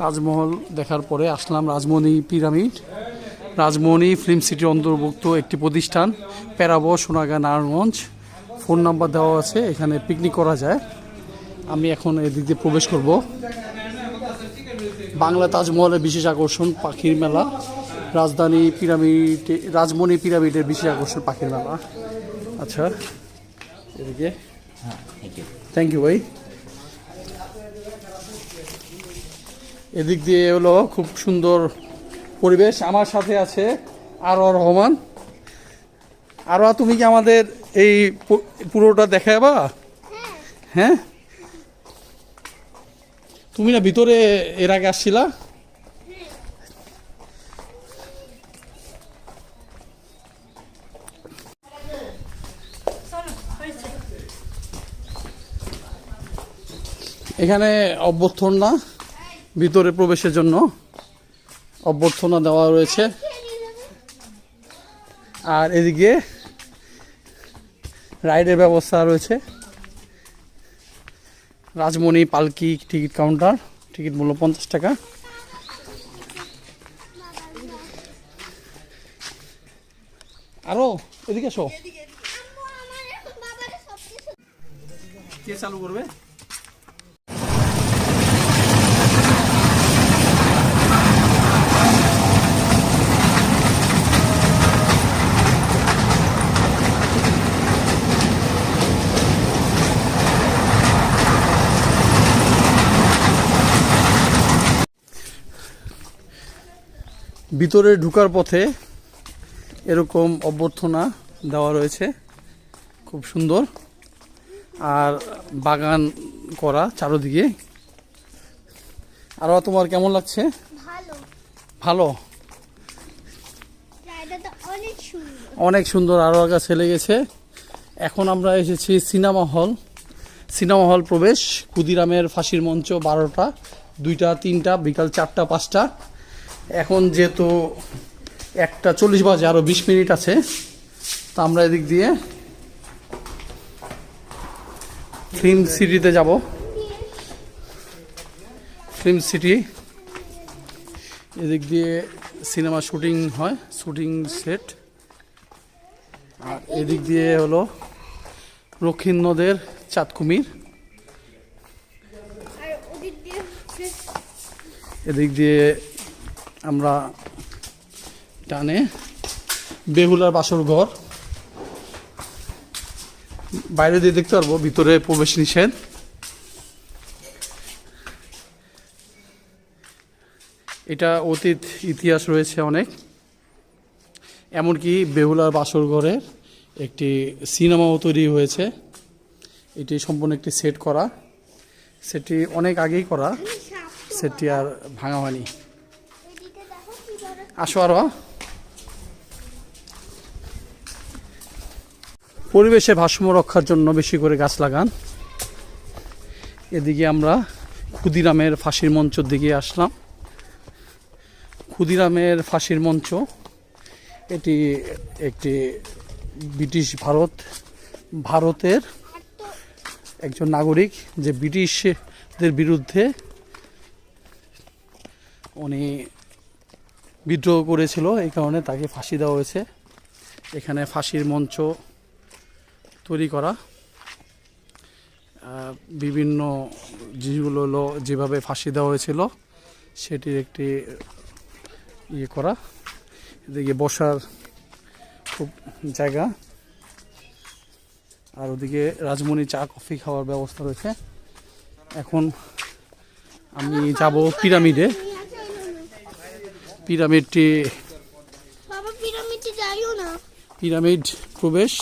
তাজমহল দেখার পরে আসলাম রাজমণি পিরামিড। রাজমণি ফিল্ম সিটির অন্তর্ভুক্ত একটি প্রতিষ্ঠান প্যারাবো সোনাগা নারায়ণগঞ্জ। ফোন নাম্বার দেওয়া আছে এখানে পিকনিক করা যায়। আমি এখন এদিক দিয়ে প্রবেশ করব। বাংলা তাজমহলের বিশেষ আকর্ষণ পাখির মেলা। রাজধানী পিরামিড রাজমণি পিরামিডের বিশেষ আকর্ষণ পাখির মেলা। আচ্ছা এদিকে। থ্যাংক ইউ ভাই। এদিক দিয়ে হলো খুব সুন্দর পরিবেশ। আমার সাথে আছে আরও রহমান। আরও তুমি কি আমাদের এই পুরোটা দেখাবা? হ্যাঁ। তুমি না ভিতরে এর আগে আসছিলা? এখানে অভ্যর্থনা ভিতরে প্রবেশের জন্য অভ্যর্থনা দেওয়া রয়েছে। আর এদিকে রাইডের ব্যবস্থা রয়েছে। রাজমণি পালকি টিকিট কাউন্টার টিকিট মূল্য পঞ্চাশ টাকা। আরও এদিকে এসো। কে চালু করবে? ভিতরে ঢুকার পথে এরকম অভ্যর্থনা দেওয়া রয়েছে। খুব সুন্দর। আর বাগান করা চারোদিকে। আর তোমার কেমন লাগছে? ভালো। অনেক সুন্দর। অনেক সুন্দর আরও আগা ছেলে গেছে। এখন আমরা এসেছি সিনেমা হল। সিনেমা হল প্রবেশ। ক্ষুদিরামের ফাঁসির মঞ্চ বারোটা দুইটা তিনটা বিকাল চারটা পাঁচটা। এখন যেহেতু একটা চল্লিশ বাজে আরও বিশ মিনিট আছে তা আমরা এদিক দিয়ে ফিল্ম সিটিতে যাব। ফিল্ম সিটি এদিক দিয়ে সিনেমা শুটিং হয় শুটিং সেট আর এদিক দিয়ে হলো রক্ষিণ নদের চাঁদ কুমির আর ওদিক দিয়ে হচ্ছে এদিক দিয়ে আমরা টানে বেহুলার বাসর ঘর। বাইরে দিয়ে দেখতে পারব, ভিতরে প্রবেশ নিষেধ। এটা অতীত ইতিহাস রয়েছে অনেক। এমনকি বেহুলার বাসর ঘরের একটি সিনেমাও তৈরি হয়েছে। এটি সম্পূর্ণ একটি সেট করা। সেটি অনেক আগেই করা। সেটি আর ভাঙা হয়নি। আসো আরও পরিবেশের ভারসাম্য রক্ষার জন্য বেশি করে গাছ লাগান। এদিকে আমরা ক্ষুদিরামের ফাঁসির মঞ্চর দিকে আসলাম। ক্ষুদিরামের ফাঁসির মঞ্চ, এটি একটি ব্রিটিশ ভারত, ভারতের একজন নাগরিক যে ব্রিটিশদের বিরুদ্ধে উনি বিদ্রোহ করেছিল, এই কারণে তাকে ফাঁসি দেওয়া হয়েছে। এখানে ফাঁসির মঞ্চ তৈরি করা। বিভিন্ন জিনিসগুলো হলো যেভাবে ফাঁসি দেওয়া হয়েছিল, সেটির একটি ইয়ে করা। এদিকে বসার খুব জায়গা। আর ওদিকে রাজমণি চা, কফি খাওয়ার ব্যবস্থা রয়েছে। এখন আমি যাব পিরামিডে। পিরামিডটি পিরামিড প্রবেশ।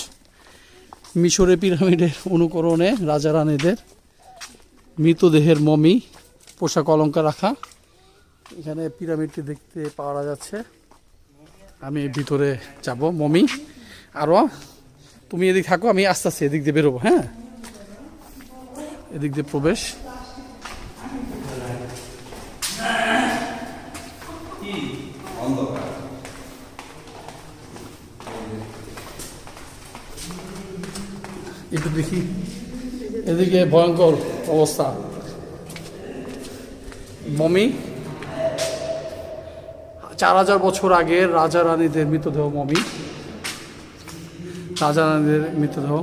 মিশরে পিরামিডের অনুকরণে রাজা রানীদের মৃতদেহের মমি পোশাক অলঙ্কার রাখা। এখানে পিরামিডটি দেখতে পাওয়া যাচ্ছে। আমি ভিতরে যাব মমি। আরও তুমি এদিক থাকো আমি আস্তে আস্তে এদিক দিয়ে বেরোবো হ্যাঁ? এদিক দিয়ে প্রবেশ। একটু দেখি। এদিকে ভয়ঙ্কর অবস্থা। মমি, চার হাজার বছর আগে রাজা রানীদের মৃতদেহ, মমি। রাজা রানীদের মৃতদেহ।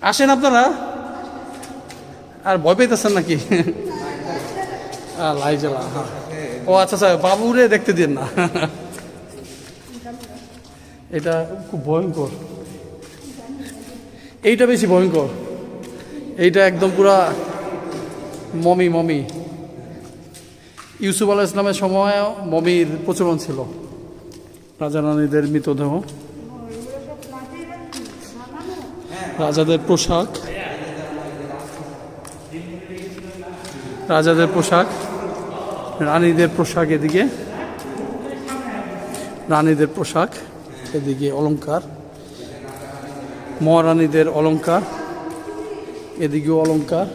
আসেন আপনারা। আর ভয় পেতেছেন নাকি? লাই জ্বালা হ্যাঁ। ও আচ্ছা আচ্ছা বাবুরে দেখতে দিন না। এটা খুব ভয়ঙ্কর। এইটা বেশি ভয়ঙ্কর। এইটা একদম পুরা মমি মমি। ইউসুফ আলাহ ইসলামের সময় মমির প্রচলন ছিল। রাজা রানীদের মৃতদেহ। রাজাদের পোশাক। রাজাদের পোশাক। রানীদের পোশাক এদিকে। রানীদের পোশাক এদিকে অলংকার। মহারানীদের অলংকার এদিকেও অলংকার,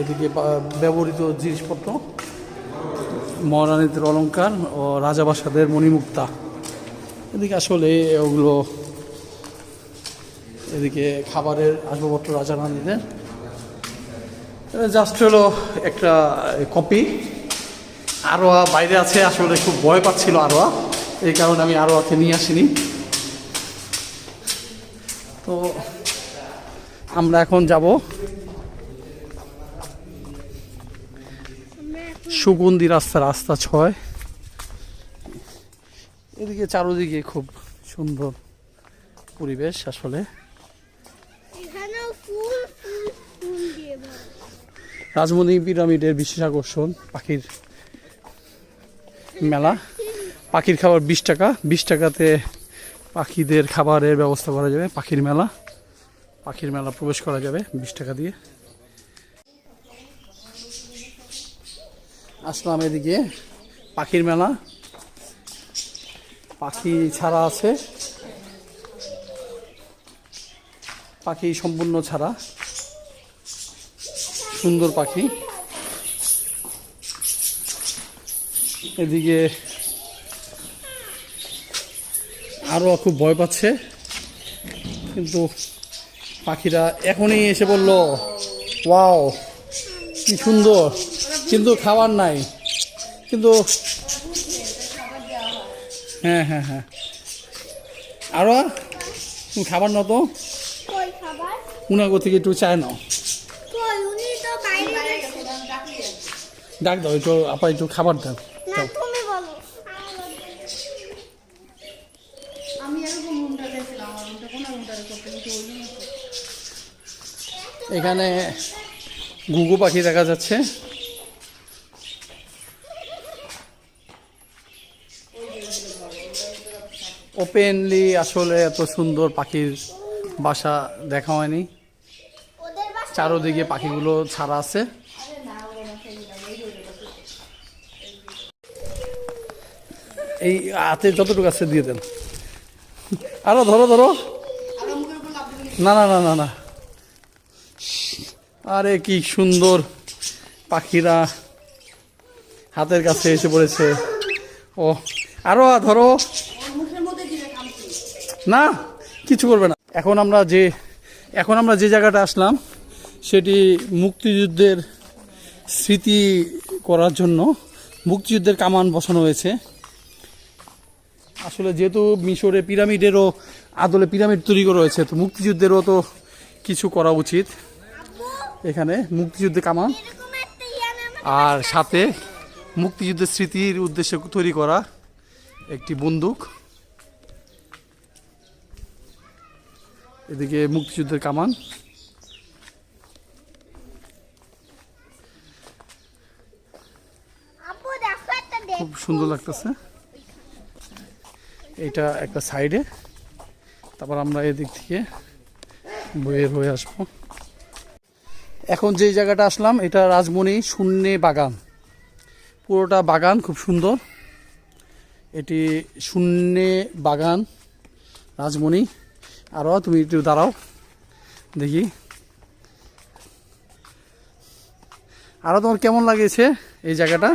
এদিকে ব্যবহৃত জিনিসপত্র। মহারানীদের অলংকার ও রাজাবাসাদের মণিমুক্তা। এদিকে আসলে ওগুলো এদিকে খাবারের আসবাবপত্র রাজা রানীদের। জাস্ট হলো একটা কপি আরোয়া বাইরে আছে আসলে খুব ভয় পাচ্ছিল আরোয়া। এই কারণে আমি আরোয়াকে নিয়ে আসিনি। তো আমরা এখন যাব সুগন্ধি রাস্তা রাস্তা ছয়। এদিকে চারোদিকে খুব সুন্দর পরিবেশ আসলে। রাজমণি পিরামিডের বিশেষ আকর্ষণ পাখির মেলা। পাখির খাবার বিশ টাকা। বিশ টাকাতে পাখিদের খাবারের ব্যবস্থা করা যাবে। পাখির মেলা। পাখির মেলা প্রবেশ করা যাবে বিশ টাকা দিয়ে। আসলাম এদিকে। পাখির মেলা। পাখি ছাড়া আছে। পাখি সম্পূর্ণ ছাড়া। সুন্দর পাখি। এদিকে আরও খুব ভয় পাচ্ছে। কিন্তু পাখিরা এখনই এসে বলল ওয়াও কি সুন্দর। কিন্তু খাবার নাই। কিন্তু হ্যাঁ হ্যাঁ হ্যাঁ। আরও তুমি খাবার নাও তো। উনাগো থেকে একটু চায় নাও। ডাক দাও একটু আপা একটু খাবার দেন না তুমি বলো আমি এরকম রুমটা দেখলাম আমার রুমটা কোনো রুমটা করতে কিন্তু ওই জন্য এখানে ঘুঘু পাখি দেখা যাচ্ছে। ওপেনলি আসলে এত সুন্দর পাখির বাসা দেখা হয়নি। চারোদিকে পাখিগুলো ছাড়া আছে। এই হাতে যতটুকু আছে দিয়ে দেন। আরও ধরো ধরো। না না না না না। আরে কি সুন্দর পাখিরা হাতের কাছে এসে পড়েছে। ও, আরও ধরো। না, কিছু করবে না। এখন আমরা যে, এখন আমরা যে জায়গাটা আসলাম, সেটি মুক্তিযুদ্ধের স্মৃতি করার জন্য মুক্তিযুদ্ধের কামান বসানো হয়েছে। আসলে যেহেতু মিশরে পিরামিডেরও আদলে পিরামিড তৈরি করা হয়েছে, তো মুক্তিযুদ্ধেরও তো কিছু করা উচিত। এখানে মুক্তিযুদ্ধে কামান। আর সাথে মুক্তিযুদ্ধের স্মৃতির উদ্দেশ্যে তৈরি করা একটি বন্দুক। এদিকে মুক্তিযুদ্ধের কামান। খুব সুন্দর লাগতেছে। এটা একটা সাইডে। তারপর আমরা এদিক থেকে বের হয়ে আসব। এখন যে জায়গাটা আসলাম এটা রাজমণি শূন্যে বাগান। পুরোটা বাগান খুব সুন্দর। এটি শূন্যে বাগান রাজমণি। আরও তুমি একটু দাঁড়াও দেখি। আরও তোমার কেমন লাগেছে এই জায়গাটা?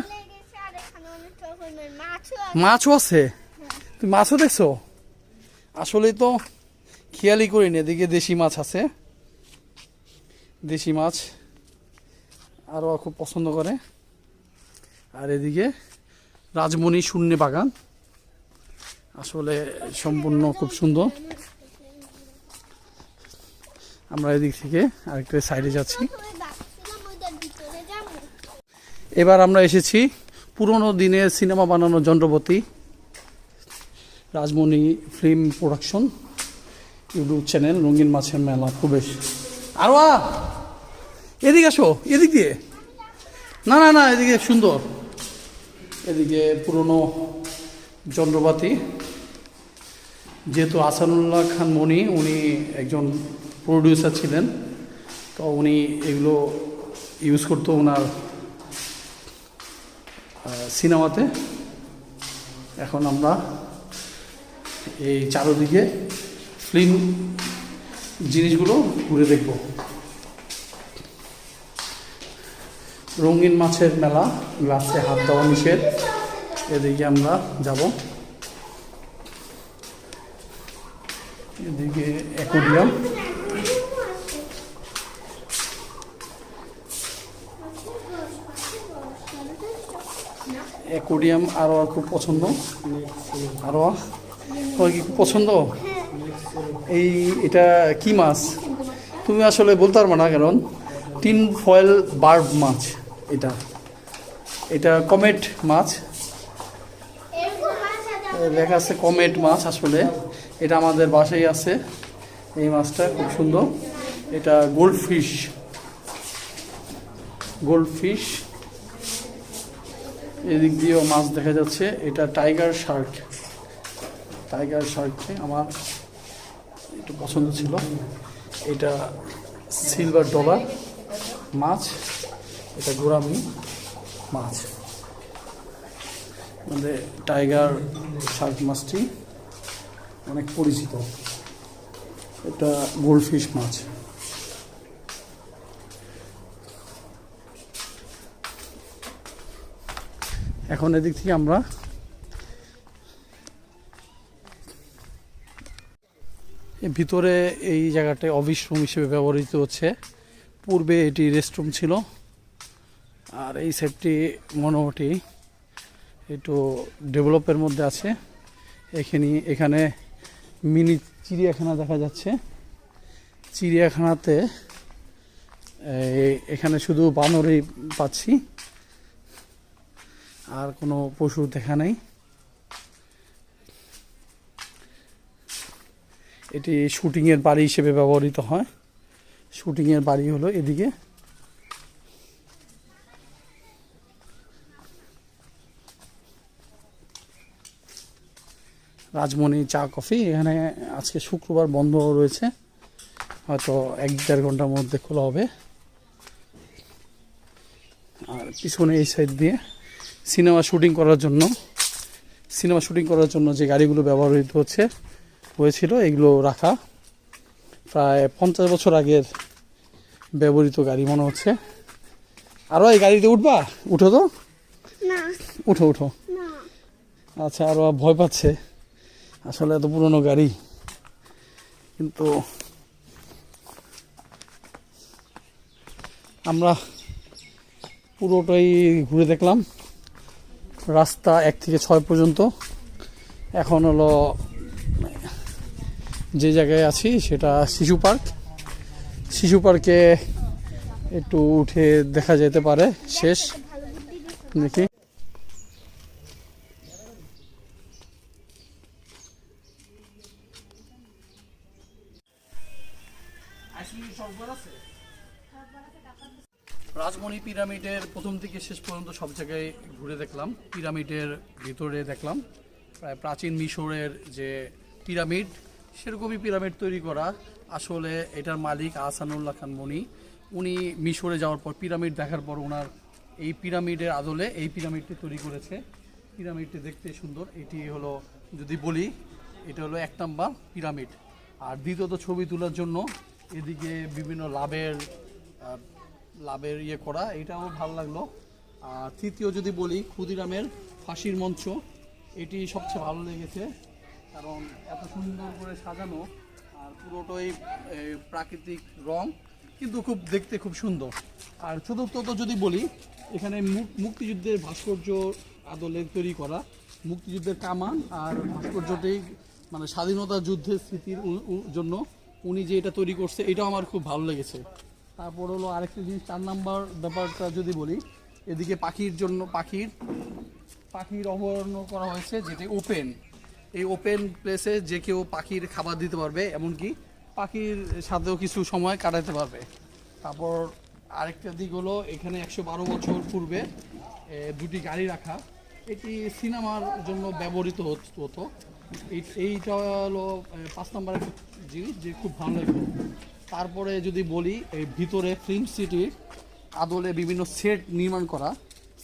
মাছও আছে। মাছও আছে? তুমি মাছও দেখছ? আসলে তো খেয়ালই করিনি এদিকে দেশি মাছ আছে। দেশি মাছ আরও খুব পছন্দ করে। আর এদিকে রাজমণি শূন্য বাগান। আসলে সম্পূর্ণ খুব সুন্দর। আমরা এদিক থেকে আরেকটা সাইডে যাচ্ছি। এবার আমরা এসেছি পুরনো দিনের সিনেমা বানানোর যন্ত্রপতি। Rajmoni film production, YouTube channel, রঙিন মাছের মেলা। খুবেশ আরও! এদিকে আসো, এদিক দিয়ে। না না না, এদিকে সুন্দর। এদিকে পুরনো যন্ত্রপাতি যেহেতু আসানুল্লাহ খান মণি উনি একজন প্রডিউসার ছিলেন, তো উনি এগুলো ইউজ করতো ওনার সিনেমাতে। এখন আমরা এই চারোদিকে ফিল্ম জিনিসগুলো ঘুরে দেখব। রঙিন মাছের মেলা গ্লাসে হাত দেওয়া নিষেধ। এদিকে আমরা যাব। এদিকে অ্যাকোরিয়াম। অ্যাকোরিয়াম আরও খুব পছন্দ। আরও তোমার কি খুব পছন্দ? এই এটা কি মাছ? তুমি আসলে বলতে পারবে না কারণ টিন ফয়েল বার্ব মাছ এটা। এটা কমেট মাছ। মাছ আছে কমেট মাছ আসলে। এটা আমাদের বাসায় আছে। এই মাছটা খুব সুন্দর। এটা গোল্ড ফিশ গোল্ড ফিশ এদিক দিয়েও মাছ দেখা যাচ্ছে। এটা টাইগার শার্ক। টাইগার শার্ককে আমার একটু পছন্দ ছিল। এটা সিলভার ডলার মাছ, এটা গোরামি মাছ। আমাদের টাইগার শার্ক মাছটি অনেক পরিচিত। এটা গোল্ডফিশ মাছ। এখন এদিক থেকে আমরা ভিতরে এই জায়গাটায় অফিস রুম হিসেবে ব্যবহৃত হচ্ছে। পূর্বে এটি রেস্টরুম ছিল, আর এই সাইডটি মোটামুটি একটু ডেভেলপের মধ্যে আছে। এখানে এখানে মিনি চিড়িয়াখানা দেখা যাচ্ছে। চিড়িয়াখানাতে এখানে শুধু বানরই পাচ্ছি, আর কোনো পশু দেখা নেই। এটি শুটিংয়ের বাড়ি হিসেবে ব্যবহৃত হয়। শুটিংয়ের বাড়ি হলো এদিকে। রাজমণি চা, কফি। এখানে আজকে শুক্রবার বন্ধ রয়েছে। হয়তো এক দেড় ঘণ্টার মধ্যে খোলা হবে। আর পিছনে এই সাইড দিয়ে সিনেমা শুটিং করার জন্য, সিনেমা শুটিং করার জন্য যে গাড়িগুলো ব্যবহৃত হচ্ছে হয়েছিল এগুলো রাখা। প্রায় পঞ্চাশ বছর আগের ব্যবহৃত গাড়ি মনে হচ্ছে। আরও এই গাড়িতে উঠবা? উঠো তো। উঠো উঠো। আচ্ছা আরও ভয় পাচ্ছে। আসলে এত পুরনো গাড়ি। কিন্তু আমরা পুরোটাই ঘুরে দেখলাম। রাস্তা এক থেকে ছয় পর্যন্ত। এখন হলো যে জায়গায় আছি সেটা শিশু পার্ক। শিশু পার্কে একটু উঠে দেখা যেতে পারে, শেষ। দেখি। রাজমণি পিরামিডের প্রথম থেকে শেষ পর্যন্ত সব জায়গায় ঘুরে দেখলাম। পিরামিডের ভিতরে দেখলাম। প্রায় প্রাচীন মিশরের যে পিরামিড সেরকমই পিরামিড তৈরি করা। আসলে এটার মালিক আহসানুল্লাহ খান মনি। উনি মিশরে যাওয়ার পর পিরামিড দেখার পর ওনার এই পিরামিডের আদলে এই পিরামিডটি তৈরি করেছে। পিরামিডটি দেখতে সুন্দর। এটি হলো, যদি বলি, এটা হলো এক নাম্বার পিরামিড। আর দ্বিতীয়ত ছবি তোলার জন্য এদিকে বিভিন্ন লাভের লাভের ইয়ে করা, এটাও ভালো লাগল। আর তৃতীয় যদি বলি, ক্ষুদিরামের ফাঁসির মঞ্চ। এটি সবচেয়ে ভালো লেগেছে। কারণ এত সুন্দর করে সাজানো আর পুরোটাই প্রাকৃতিক রং, কিন্তু খুব দেখতে খুব সুন্দর। আর চতুর্থত যদি বলি, এখানে মুক- মুক্তিযুদ্ধের ভাস্কর্য আদলে তৈরি করা, মুক্তিযুদ্ধের কামান আর ভাস্কর্যটি মানে স্বাধীনতা যুদ্ধের স্মৃতির জন্য উনি যে এটা তৈরি করছে, এটাও আমার খুব ভালো লেগেছে। তারপর হলো আরেকটা জিনিস, চার নাম্বার ব্যাপারটা যদি বলি, এদিকে পাখির জন্য, পাখির পাখির অভয়ারণ্য করা হয়েছে, যেটি ওপেন এই ওপেন প্লেসে যে কেউ পাখির খাবার দিতে পারবে, এমনকি পাখির সাথেও কিছু সময় কাটাতে পারবে। তারপর আরেকটা দিক হলো, এখানে একশো বারো বছর পূর্বে দুটি গাড়ি রাখা। এটি সিনেমার জন্য ব্যবহৃত হতো এই- এইটা হলো পাঁচ নম্বর জিনিস যে খুব ভালো লাগল। তারপরে যদি বলি এই ভিতরে ফিল্ম সিটির আদলে বিভিন্ন সেট নির্মাণ করা।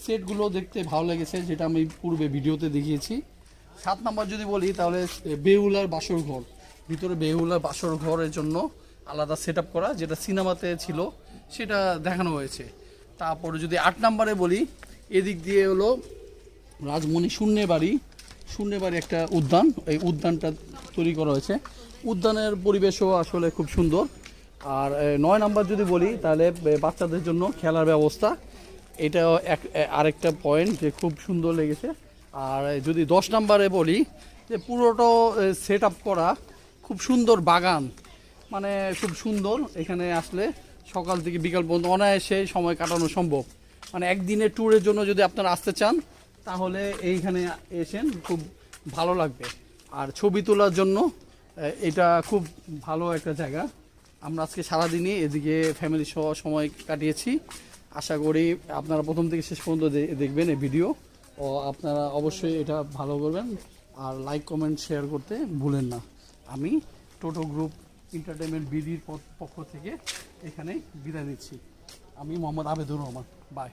সেটগুলো দেখতে ভালো লেগেছে, যেটা আমি পূর্বে ভিডিওতে দেখিয়েছি। সাত নাম্বার যদি বলি, তাহলে বেহুলার বাসর ঘর। ভিতরে বেহুলার বাসর ঘরের জন্য আলাদা সেট করা, যেটা সিনেমাতে ছিল, সেটা দেখানো হয়েছে। তারপরে যদি আট নাম্বারে বলি, এদিক দিয়ে হলো রাজমণি শূন্যে বাড়ি শূন্যে বাড়ি একটা উদ্যান, এই উদ্যানটা তৈরি করা হয়েছে। উদ্যানের পরিবেশও আসলে খুব সুন্দর। আর নয় নাম্বার যদি বলি, তাহলে বাচ্চাদের জন্য খেলার ব্যবস্থা। এটা এক আরেকটা পয়েন্ট যে খুব সুন্দর লেগেছে। আর যদি দশ নাম্বারে বলি, যে পুরোটা সেট আপ করা খুব সুন্দর বাগান। মানে খুব সুন্দর, এখানে আসলে সকাল থেকে বিকাল পর্যন্ত অনায়াসে সময় কাটানো সম্ভব। মানে একদিনের ট্যুরের জন্য যদি আপনারা আসতে চান, তাহলে এইখানে এসেন, খুব ভালো লাগবে। আর ছবি তোলার জন্য এটা খুব ভালো একটা জায়গা। আমরা আজকে সারাদিনই এদিকে ফ্যামিলি সহ সময় কাটিয়েছি। আশা করি আপনারা প্রথম থেকে শেষ পর্যন্ত দেখবেন এই ভিডিও ও আপনারা অবশ্যই এটা ভালো করবেন। আর লাইক কমেন্ট শেয়ার করতে ভুলেন না। আমি টোটো গ্রুপ এন্টারটেনমেন্ট বিধির পক্ষ থেকে এখানে বিদায় নিচ্ছি। আমি মোহাম্মদ আবেদুর রহমান। বাই